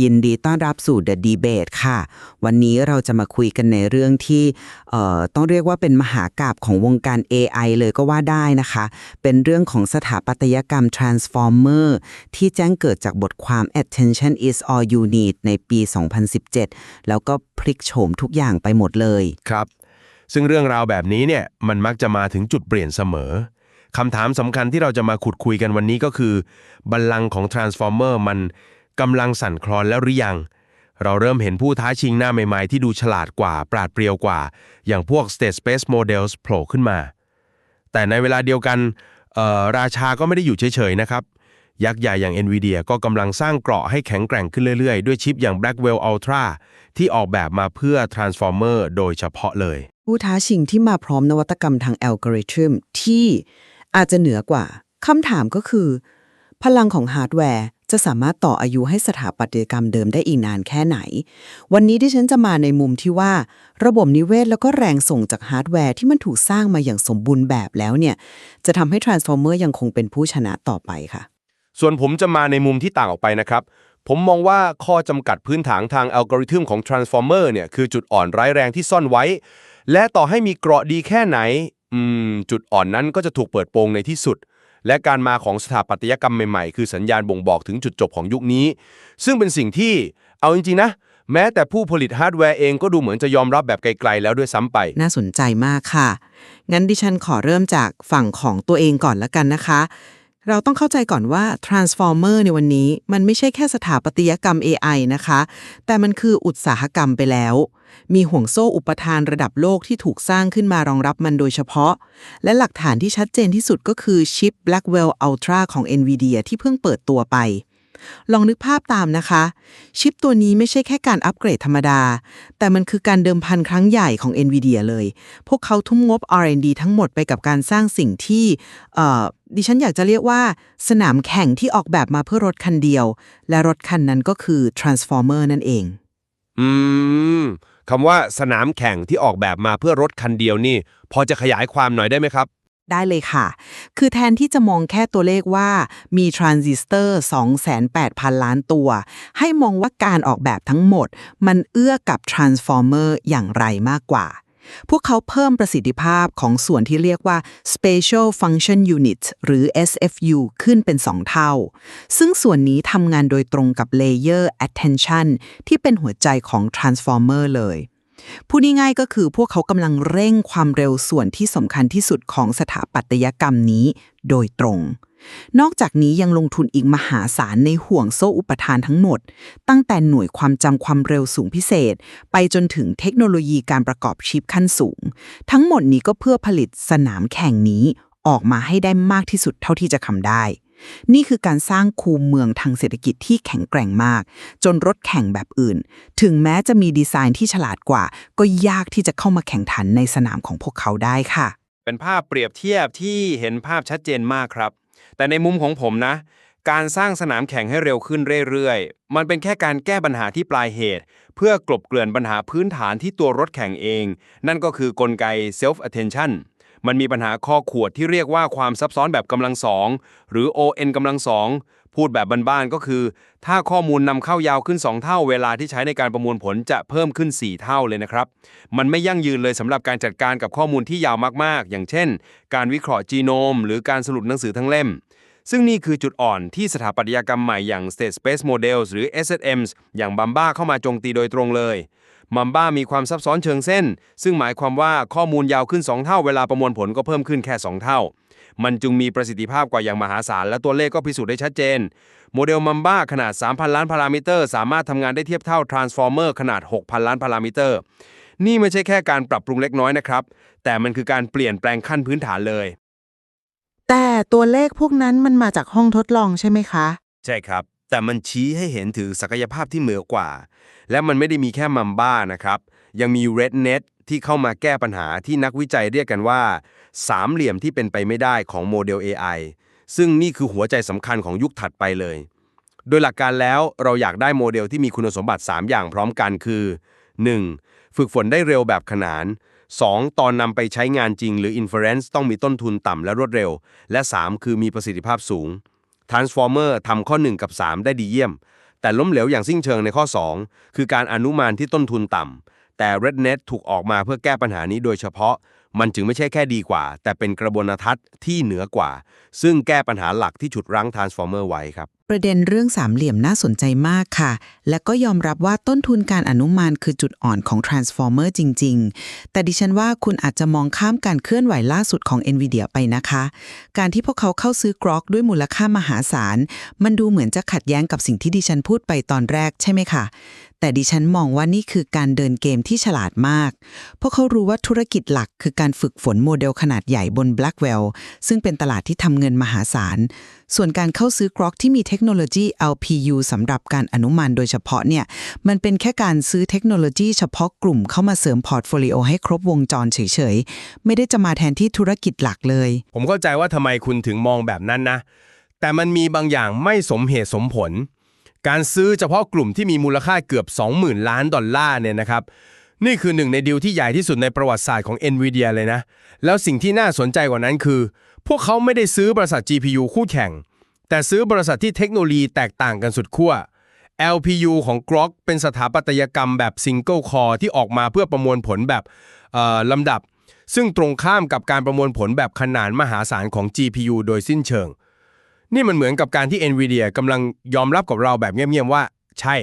ยินดีต้อนรับสู่ The Debate ค่ะ วันนี้เราจะมาคุยกันในเรื่องที่เอ่อต้องเรียกว่าเป็นมหากราบของวงการ AI เลยก็ว่าได้นะคะ เป็นเรื่องของสถาปัตยกรรม Transformer ที่แจ้งเกิดจากบทความ Attention is all you need ในปี 2017 แล้วก็พลิกโฉมทุกอย่างไปหมดเลย ครับ ซึ่งเรื่องราวแบบนี้เนี่ยมันมักจะมาถึงจุดเปลี่ยนเสมอคำถามสำคัญที่เราจะมาขุดคุยกันวันนี้ก็คือ บัลลังก์ของ Transformer มัน กำลังสั่นคลอนแล้วหรือยัง เราเริ่มเห็นผู้ท้าชิงหน้าใหม่ๆ ที่ดูฉลาดกว่า ปราดเปรียวกว่า อย่างพวก State Space Models โผล่ขึ้นมา แต่ในเวลาเดียวกันราชาก็ไม่ได้อยู่เฉยๆนะครับ ยักษ์ใหญ่อย่าง NVIDIA ก็กำลังสร้างเกราะให้แข็งแกร่งขึ้นเรื่อยๆ ด้วยชิปอย่าง Blackwell Ultra ที่ออกแบบมาเพื่อ Transformer โดยเฉพาะเลย ผู้ท้าชิงที่มาพร้อมนวัตกรรมทางอัลกอริทึมที่อาจจะเหนือกว่าคำถามก็คือ พลังของฮาร์ดแวร์ จะสามารถต่ออายุให้สถาปัตยกรรมเดิมได้อีกนานแค่ไหน วันนี้ที่ฉันจะมาในมุมที่ว่า ระบบนิเวศแล้วก็แรงส่งจากฮาร์ดแวร์ที่มันถูกสร้างมาอย่างสมบูรณ์แบบแล้วเนี่ย จะทำให้ Transformer ยังคงเป็นผู้ชนะต่อไปค่ะ ส่วนผมจะมาในมุมที่ต่างออกไปนะครับ ผมมองว่าข้อจำกัดพื้นฐานทางอัลกอริทึมของ Transformer เนี่ยคือจุดอ่อนร้ายแรงที่ซ่อนไว้ และต่อให้มีเกราะดีแค่ไหนอืมจุดอ่อนนั้นก็จะถูกเปิดโปงในที่สุด และการมาของสถาปัตยกรรมใหม่ๆ คือสัญญาณบ่งบอกถึงจุดจบของยุคนี้ ซึ่งเป็นสิ่งที่เอาจริงๆนะ แม้แต่ผู้ผลิตฮาร์ดแวร์เองก็ดูเหมือนจะยอมรับแบบไกลๆแล้วด้วยซ้ำไป น่าสนใจมากค่ะ งั้นดิฉันขอเริ่มจากฝั่งของตัวเองก่อนละกันนะคะ เราต้องเข้าใจก่อนว่า Transformer ในวันนี้ มันไม่ใช่แค่สถาปัตยกรรม AI นะคะ แต่มันคืออุตสาหกรรมไปแล้ว มีห่วงโซ่อุปทานระดับโลกที่ถูกสร้างขึ้นมารองรับมันโดยเฉพาะ และหลักฐานที่ชัดเจนที่สุดก็คือชิป Blackwell Ultra ของ NVIDIA ที่เพิ่งเปิดตัวไป ลองนึกภาพตามนะคะ ชิปตัวนี้ไม่ใช่แค่การอัปเกรดธรรมดา แต่มันคือการเดิมพันครั้งใหญ่ของ NVIDIA เลย พวกเขาทุ่มงบ R&D ทั้งหมดไปกับการสร้างสิ่งที่ดิฉันอยากจะเรียกว่า สนามแข่งที่ออกแบบมาเพื่อรถคันเดียว และรถคันนั้นก็คือ Transformer นั่นเอง อืมคำว่าสนามแข่งที่ออกแบบมาเพื่อรถคันเดียวนี่ พอจะขยายความหน่อยได้ไหมครับ ได้เลยค่ะ คือแทนที่จะมองแค่ตัวเลขว่ามีทรานซิสเตอร์28,000 ล้านตัว ให้มองว่าการออกแบบทั้งหมด มันเอื้อกับ Transformer อย่างไรมากกว่า พวกเขาเพิ่มประสิทธิภาพของส่วนที่เรียกว่า Spatial Function Unit หรือ SFU ขึ้นเป็น 2 เท่า ซึ่งส่วนนี้ทำงานโดยตรงกับ Layer Attention ที่เป็นหัวใจของ Transformer เลย พูดง่ายๆก็คือพวกเขากำลังเร่งความเร็วส่วนที่สำคัญที่สุดของสถาปัตยกรรมนี้โดยตรง นอกจากนี้ยังลงทุนอีกมหาศาลในห่วงโซ่อุปทานทั้งหมด ตั้งแต่หน่วยความจำความเร็วสูงพิเศษ ไปจนถึงเทคโนโลยีการประกอบชิปขั้นสูง ทั้งหมดนี้ก็เพื่อผลิตสนามแข่งนี้ออกมาให้ได้มากที่สุดเท่าที่จะทำได้ นี่คือการสร้างคูเมืองทางเศรษฐกิจที่แข็งแกร่งมาก จนรถแข่งแบบอื่น ถึงแม้จะมีดีไซน์ที่ฉลาดกว่า ก็ยากที่จะเข้ามาแข่งขันในสนามของพวกเขาได้ค่ะ เป็นภาพเปรียบเทียบที่เห็นภาพชัดเจนมากครับ แต่ในมุมของผมนะ การสร้างสนามแข่งให้เร็วขึ้นเรื่อยๆ มันเป็นแค่การแก้ปัญหาที่ปลายเหตุ เพื่อกลบเกลื่อนปัญหาพื้นฐานที่ตัวรถแข่งเอง นั่นก็คือกลไก self attention มันมีปัญหาข้อขวดที่เรียกว่าความซับซ้อนแบบกำลังสองหรือ ON กำลังสองพูดแบบบ้านๆก็คือ ถ้าข้อมูลนำเข้ายาวขึ้น 2 เท่า เวลาที่ใช้ในการประมวลผลจะเพิ่มขึ้น 4 เท่าเลยนะครับ มันไม่ยั่งยืนเลยสำหรับการจัดการกับข้อมูลที่ยาวมากๆ อย่างเช่น การวิเคราะห์จีโนม หรือการสรุปหนังสือทั้งเล่ม ซึ่งนี่คือจุดอ่อนที่สถาปัตยกรรมใหม่อย่าง State Space Models หรือ SSMs อย่างบัมบ้าเข้ามาโจงตีโดยตรงเลย มัมบ้ามีความซับซ้อนเชิงเส้น ซึ่งหมายความว่าข้อมูลยาวขึ้น 2 เท่าเวลาประมวลผลก็เพิ่มขึ้นแค่ 2 เท่า มันจึงมีประสิทธิภาพกว่าอย่างมหาศาลและตัวเลขก็พิสูจน์ได้ชัดเจน โมเดลมัมบ้าขนาด 3,000 ล้านพารามิเตอร์ สามารถทำงานได้เทียบเท่า Transformer ขนาด 6,000 ล้านพารามิเตอร์ นี่ไม่ใช่แค่การปรับปรุงเล็กน้อยนะครับ แต่มันคือการเปลี่ยนแปลงขั้นพื้นฐานเลย แต่ตัวเลขพวกนั้นมันมาจากห้องทดลองใช่ไหมคะ ใช่ครับ แต่มันชี้ให้เห็นถึงศักยภาพที่เหนือกว่า และมันไม่ได้มีแค่มัมบ้านะครับ ยังมี RedNet ที่เข้ามาแก้ปัญหาที่นักวิจัยเรียกกันว่า สามเหลี่ยมที่เป็นไปไม่ได้ของโมเดล AI ซึ่งนี่คือหัวใจสำคัญของยุคถัดไปเลย โดยหลักการแล้วเราอยากได้โมเดลที่มีคุณสมบัติ 3 อย่างพร้อมกันคือ 1. ฝึกฝนได้เร็วแบบขนาน 2. ตอนนำไปใช้งานจริงหรือ inference ต้องมีต้นทุนต่ำและรวดเร็ว และ 3 คือมีประสิทธิภาพสูง Transformer ทำข้อ 1 กับ 3 ได้ดีเยี่ยม แต่ล้มเหลวอย่างสิ้นเชิงในข้อ 2 คือการอนุมานที่ต้นทุนต่ำแต่ RedNet ถูกออกมาเพื่อแก้ปัญหานี้โดยเฉพาะ มันจึงไม่ใช่แค่ดีกว่า แต่เป็นกระบวนทัศน์ที่เหนือกว่า ซึ่งแก้ปัญหาหลักที่ฉุดรั้ง Transformer ไว้ครับ ประเด็นเรื่องสามเหลี่ยมน่าสนใจมากค่ะ และก็ยอมรับว่าต้นทุนการอนุมานคือจุดอ่อนของ Transformer จริง ๆ แต่ดิฉันว่าคุณอาจจะมองข้ามการเคลื่อนไหวล่าสุดของ NVIDIA ไปนะคะ การที่พวกเขาเข้าซื้อกรอกด้วยมูลค่ามหาศาล มันดูเหมือนจะขัดแย้งกับสิ่งที่ดิฉันพูดไปตอนแรกใช่ไหมคะ แต่ดิฉันมองว่านี่คือการเดินเกมที่ฉลาดมาก เพราะเขารู้ว่าธุรกิจหลักคือการฝึกฝนโมเดลขนาดใหญ่บน Blackwell ซึ่งเป็นตลาดที่ทำเงินมหาศาล ส่วนการเข้าซื้อกรอกที่มีเทคโนโลยี LPU สำหรับการอนุมานโดยเฉพาะเนี่ย มันเป็นแค่การซื้อเทคโนโลยีเฉพาะกลุ่มเข้ามาเสริมพอร์ตโฟลิโอให้ครบวงจรเฉยๆ ไม่ได้จะมาแทนที่ธุรกิจหลักเลย ผมเข้าใจว่าทำไมคุณถึงมองแบบนั้นนะ แต่มันมีบางอย่างไม่สมเหตุสมผล การซื้อเฉพาะกลุ่มที่มีมูลค่าเกือบ 20,000 ล้านดอลลาร์เนี่ยนะครับ นี่คือหนึ่งในดีลที่ใหญ่ที่สุดในประวัติศาสตร์ของ NVIDIA เลยนะ แล้วสิ่งที่น่าสนใจกว่านั้นคือ พวกเขาไม่ได้ซื้อบริษัท GPU คู่แข่ง แต่ซื้อบริษัทที่เทคโนโลยีแตกต่างกันสุดขั้ว LPU ของ Grok เป็นสถาปัตยกรรมแบบ Single Core ที่ออกมาเพื่อประมวลผลแบบอ่อลำดับ ซึ่งตรงข้ามกับการประมวลผลแบบขนานมหาศาลของ GPU โดยสิ้นเชิง นี่มันเหมือนกับการที่ NVIDIA กำลังยอมรับกับเราแบบเงียบๆว่า ใช่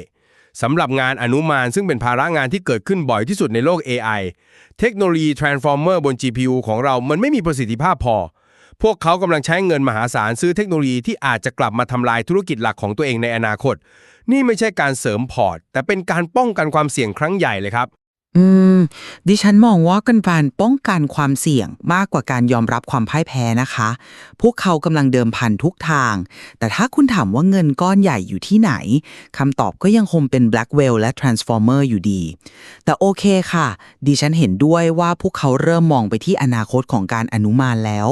สำหรับงานอนุมานซึ่งเป็นภาระงานที่เกิดขึ้นบ่อยที่สุดในโลก AI เทคโนโลยี Transformer บน GPU ของเรามันไม่มีประสิทธิภาพพอ พวกเขากำลังใช้เงินมหาศาลซื้อเทคโนโลยีที่อาจจะกลับมาทำลายธุรกิจหลักของตัวเองในอนาคต นี่ไม่ใช่การเสริมพอร์ต แต่เป็นการป้องกันความเสี่ยงครั้งใหญ่เลยครับ อืม ดิฉันมองว่ากันการป้องกันความเสี่ยงมากกว่าการยอมรับความพ่ายแพ้นะคะ พวกเขากำลังเดิมพันทุกทาง แต่ถ้าคุณถามว่าเงินก้อนใหญ่อยู่ที่ไหนคำตอบก็ยังคงเป็น Blackwell และ Transformer อยู่ดี แต่โอเคค่ะ ดิฉันเห็นด้วยว่าพวกเขาเริ่มมองไปที่อนาคตของการอนุมานแล้ว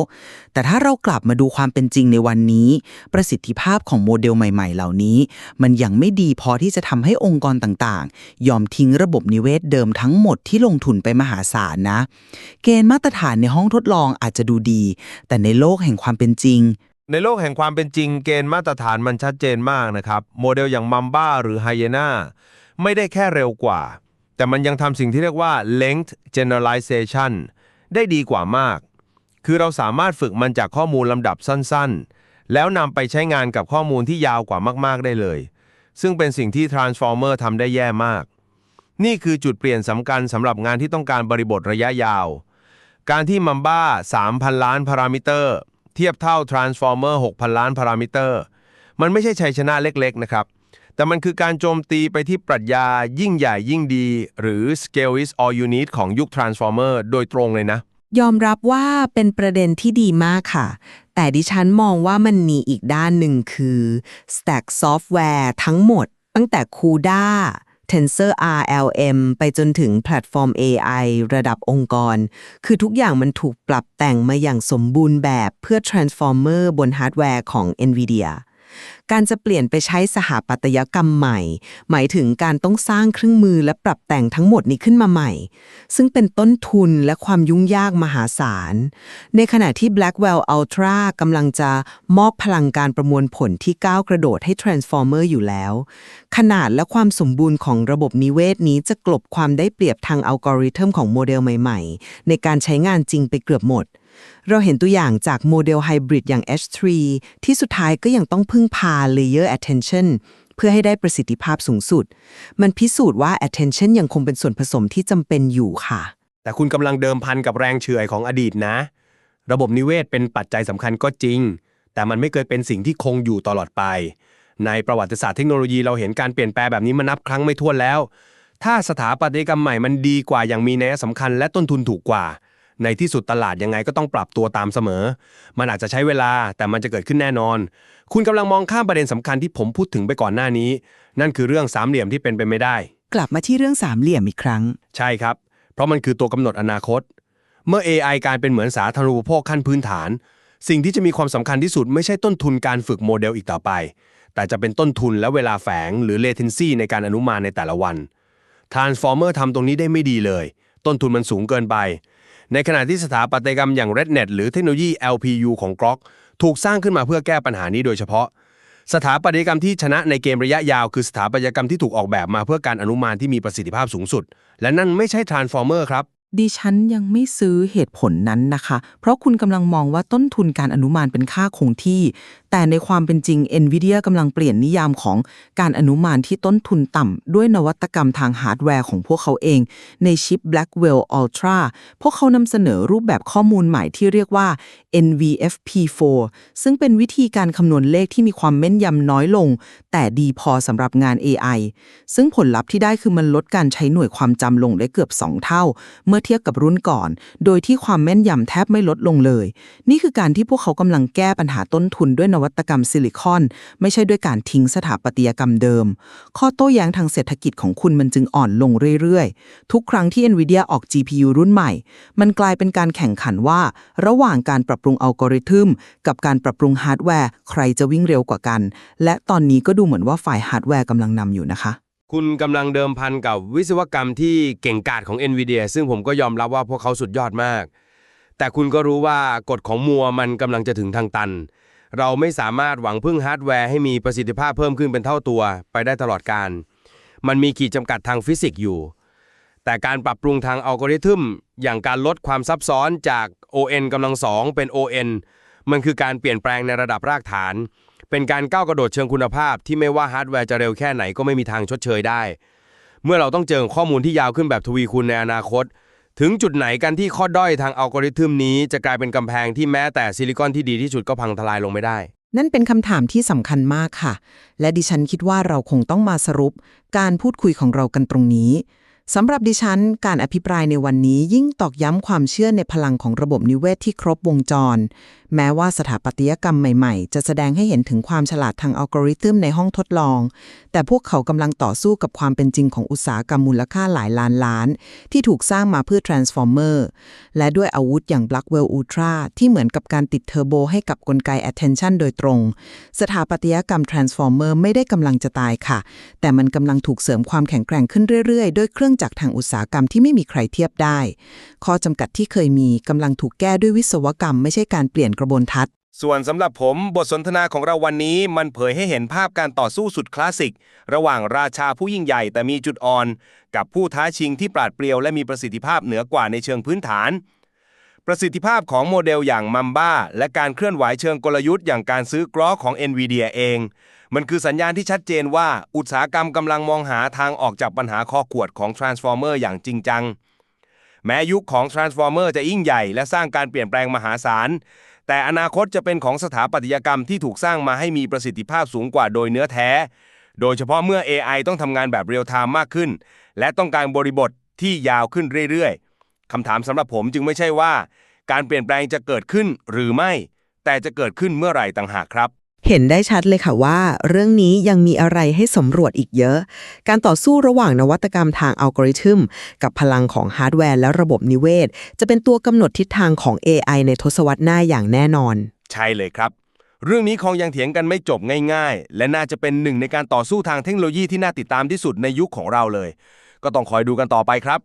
แต่ถ้าเรากลับมาดูความเป็นจริงในวันนี้ ประสิทธิภาพของโมเดลใหม่ ๆ เหล่านี้ มันยังไม่ดีพอที่จะทำให้องค์กรต่างๆ ยอมทิ้งระบบนิเวศเดิมทั้ง้งหมดที่ลงทุนไปมหาศาลนะ เกณฑ์มาตรฐานในห้องทดลองอาจจะดูดี แต่ในโลกแห่งความเป็นจริง ในโลกแห่งความเป็นจริง เกณฑ์มาตรฐานมันชัดเจนมากนะครับ โมเดลอย่างมัมบ้าหรือไฮเ e นาไม่ได้แค่เร็วกว่า แต่มันยังทำสิ่งที่เรียกว่า length generalization ได้ดีกว่ามาก คือเราสามารถฝึกมันจากข้อมูลลำดับสั้นๆ แล้วนำไปใช้งานกับข้อมูลที่ยาวกว่ามากๆได้เลย ซึ่งเป็นสิ่งที่ Transformer ทำได้แย่มาก นี่คือจุดเปลี่ยนสำคัญสำหรับงานที่ต้องการบริบทระยะยาว การที่มัมบ้า 3,000 ล้านพารามิเตอร์ เทียบเท่า Transformer 6,000 ล้านพารามิเตอร์ มันไม่ใช่ชัยชนะเล็กๆ นะครับ แต่มันคือการโจมตีไปที่ปรัชญายิ่งใหญ่ยิ่งดี หรือ scale is all you need ของยุค Transformer โดยตรงเลยนะ ยอมรับว่าเป็นประเด็นที่ดีมากค่ะ แต่ดิฉันมองว่ามันมีอีกด้านหนึ่งคือ Stack Software ทั้งหมด ตั้งแต่ CUDA Tensor RLM ไปจนถึงแพลตฟอร์ม AI ระดับองค์กร คือทุกอย่างมันถูกปรับแต่งมาอย่างสมบูรณ์แบบเพื่อ Transformer บนฮาร์ดแวร์ของ NVIDIA การจะเปลี่ยนไปใช้สหปัตยกรรมใหม่ หมายถึงการต้องสร้างเครื่องมือและปรับแต่งทั้งหมดนี้ขึ้นมาใหม่ ซึ่งเป็นต้นทุนและความยุ่งยากมหาศาล ในขณะที่ Blackwell Ultra กำลังจะมอบพลังการประมวลผลที่ก้าวกระโดดให้ Transformer อยู่แล้ว ขนาดและความสมบูรณ์ของระบบนิเวศนี้จะกลบความได้เปรียบทางอัลกอริทึมของโมเดลใหม่ ๆ ในการใช้งานจริงไปเกือบหมด เราเห็นตัวอย่างจากโมเดลไฮบริดอย่าง H3 ที่สุดท้ายก็ยังต้องพึ่งพา Layer Attention เพื่อให้ได้ประสิทธิภาพสูงสุด มันพิสูจน์ว่า Attention ยังคงเป็นส่วนผสมที่จำเป็นอยู่ค่ะ แต่คุณกำลังเดิมพันกับแรงเฉื่อยของอดีตนะ ระบบนิเวศเป็นปัจจัยสำคัญก็จริง แต่มันไม่เคยเป็นสิ่งที่คงอยู่ตลอดไป ในประวัติศาสตร์เทคโนโลยีเราเห็นการเปลี่ยนแปลงแบบนี้มานับครั้งไม่ถ้วนแล้ว ถ้าสถาปัตยกรรมใหม่มันดีกว่าอย่างมีนัยสำคัญและต้นทุนถูกกว่า ในที่สุดตลาดยังไงก็ต้องปรับตัวตามเสมอ มันอาจจะใช้เวลาแต่มันจะเกิดขึ้นแน่นอน คุณกำลังมองข้ามประเด็นสำคัญที่ผมพูดถึงไปก่อนหน้านี้ นั่นคือเรื่องสามเหลี่ยมที่เป็นไปไม่ได้ กลับมาที่เรื่องสามเหลี่ยมอีกครั้ง ใช่ครับ เพราะมันคือตัวกำหนดอนาคต เมื่อ AI การเป็นเหมือนสาธารณูปโภคขั้นพื้นฐาน สิ่งที่จะมีความสำคัญที่สุดไม่ใช่ต้นทุนการฝึกโมเดลอีกต่อไป แต่จะเป็นต้นทุนและเวลาแฝงหรือ latency ในการอนุมานในแต่ละวัน Transformer ทำตรงนี้ได้ไม่ดีเลย ต้นทุนมันสูงเกินไป ในขณะที่สถาปัตยกรรมอย่าง RedNet หรือเทคโนโลยี LPU ของ Grok ถูกสร้างขึ้นมาเพื่อแก้ปัญหานี้โดยเฉพาะ สถาปัตยกรรมที่ชนะในเกมระยะยาว คือสถาปัตยกรรมที่ถูกออกแบบมาเพื่อการอนุมานที่มีประสิทธิภาพสูงสุด และนั่นไม่ใช่ Transformer ครับดิฉันยังไม่ซื้อเหตุผลนั้นนะคะ เพราะคุณกำลังมองว่าต้นทุนการอนุมานเป็นค่าคงที่แต่ในความเป็นจริง NVIDIA กำลังเปลี่ยนนิยามของการอนุมานที่ต้นทุนต่ำ ด้วยนวัตกรรมทางฮาร์ดแวร์ของพวกเขาเอง ในชิป Blackwell Ultra พวกเขานำเสนอรูปแบบข้อมูลใหม่ที่เรียกว่า NVFP4 ซึ่งเป็นวิธีการคำนวณเลขที่มีความแม่นยำน้อยลง แต่ดีพอสำหรับงาน AI ซึ่งผลลัพธ์ที่ได้คือมันลดการใช้หน่วยความจำลงได้เกือบ 2 เท่า เมื่อเทียบกับรุ่นก่อน โดยที่ความแม่นยำแทบไม่ลดลงเลย นี่คือการที่พวกเขากำลังแก้ปัญหาต้นทุนด้วยนวัตกรรมซิลิคอน ไม่ใช่ด้วยการทิ้งสถาปัตยกรรมเดิม ข้อโต้แย้งทางเศรษฐกิจของคุณมันจึงอ่อนลงเรื่อยๆ ทุกครั้งที่ NVIDIA ออก GPU รุ่นใหม่ มันกลายเป็นการแข่งขันว่า ระหว่างการปรับปรุงอัลกอริทึมกับการปรับปรุงฮาร์ดแวร์ใครจะวิ่งเร็วกว่ากัน และตอนนี้ก็ดูเหมือนว่าฝ่ายฮาร์ดแวร์กำลังนำอยู่นะคะคุณกำลังเดิมพันกับวิศวกรรมที่เก่งกาจของ NVIDIA ซึ่งผมก็ยอมรับว่าพวกเขาสุดยอดมาก แต่คุณก็รู้ว่ากฎของมัวมันกำลังจะถึงทางตัน เราไม่สามารถหวังพึ่งฮาร์ดแวร์ให้มีประสิทธิภาพเพิ่มขึ้นเป็นเท่าตัวไปได้ตลอดการ มันมีขีดจำกัดทางฟิสิกส์อยู่ แต่การปรับปรุงทางอัลกอริทึมอย่างการลดความซับซ้อนจาก ON กำลังสองเป็น ON มันคือการเปลี่ยนแปลงในระดับรากฐาน เป็นการก้าวกระโดดเชิงคุณภาพที่ไม่ว่าฮาร์ดแวร์จะเร็วแค่ไหนก็ไม่มีทางชดเชยได้ เมื่อเราต้องเจอข้อมูลที่ยาวขึ้นแบบทวีคูณในอนาคต ถึงจุดไหนกันที่ข้อด้อยทางอัลกอริทึมนี้จะกลายเป็นกำแพงที่แม้แต่ซิลิคอนที่ดีที่สุดก็พังทลายลงไม่ได้ นั่นเป็นคำถามที่สำคัญมากค่ะ และดิฉันคิดว่าเราคงต้องมาสรุป การพูดคุยของเรากันตรงนี้สำหรับดิฉัน การอภิปรายในวันนี้ยิ่งตอกย้ำความเชื่อในพลังของระบบนิเวศที่ครบวงจรแม้ว่าสถาปัตยกรรมใหม่ๆ จะแสดงให้เห็นถึงความฉลาดทางอัลกอริทึมในห้องทดลอง แต่พวกเขากำลังต่อสู้กับความเป็นจริงของอุตสาหกรรมมูลค่าหลายล้านล้าน ที่ถูกสร้างมาเพื่อ Transformer และด้วยอาวุธอย่าง Blackwell Ultra ที่เหมือนกับการติดเทอร์โบให้กับกลไก Attention โดยตรง สถาปัตยกรรม Transformer ไม่ได้กำลังจะตายค่ะ แต่มันกำลังถูกเสริมความแข็งแกร่งขึ้นเรื่อยๆ ด้วยเครื่องจักรทางอุตสาหกรรมที่ไม่มีใครเทียบได้ ข้อจำกัดที่เคยมีกำลังถูกแก้ด้วยวิศวกรรม ไม่ใช่การเปลี่ยนกระบวนทัศน์ ส่วนสำหรับผมบทสนทนาของเราวันนี้มันเผยให้เห็นภาพการต่อสู้สุดคลาสสิก ระหว่างราชาผู้ยิ่งใหญ่แต่มีจุดอ่อน กับผู้ท้าชิงที่ปราดเปรียวและมีประสิทธิภาพเหนือกว่าในเชิงพื้นฐาน ประสิทธิภาพของโมเดลอย่างมัมบ้าและการเคลื่อนไหวเชิงกลยุทธ์อย่างการซื้อกรอของ NVIDIA เอง มันคือสัญญาณที่ชัดเจนว่าอุตสาหกรรมกำลังมองหาทางออกจากปัญหาข้อขวดของ Transformer อย่างจริงจังแม้ยุคของ Transformer จะยิ่งใหญ่และสร้างการเปลี่ยนแปลงมหาศาล แต่อนาคตจะเป็นของสถาปัตยกรรมที่ถูกสร้างมาให้มีประสิทธิภาพสูงกว่าโดยเนื้อแท้ โดยเฉพาะเมื่อ AI ต้องทำงานแบบเรียลไทม์มากขึ้น และต้องการบริบทที่ยาวขึ้นเรื่อยๆคำถามสำหรับผมจึงไม่ใช่ว่า การเปลี่ยนแปลงจะเกิดขึ้นหรือไม่ แต่จะเกิดขึ้นเมื่อไหร่ต่างหากครับ เห็นได้ชัดเลยค่ะว่า เรื่องนี้ยังมีอะไรให้สำรวจอีกเยอะ การต่อสู้ระหว่างนวัตกรรมทางอัลกอริทึม กับพลังของฮาร์ดแวร์และระบบนิเวศ จะเป็นตัวกำหนดทิศทางของ AI ในทศวรรษหน้าอย่างแน่นอน ใช่เลยครับ เรื่องนี้คงยังเถียงกันไม่จบง่าย ๆ และน่าจะเป็นหนึ่งในการต่อสู้ทางเทคโนโลยีที่น่าติดตามที่สุดในยุคของเราเลย ก็ต้องคอยดูกันต่อไปครับ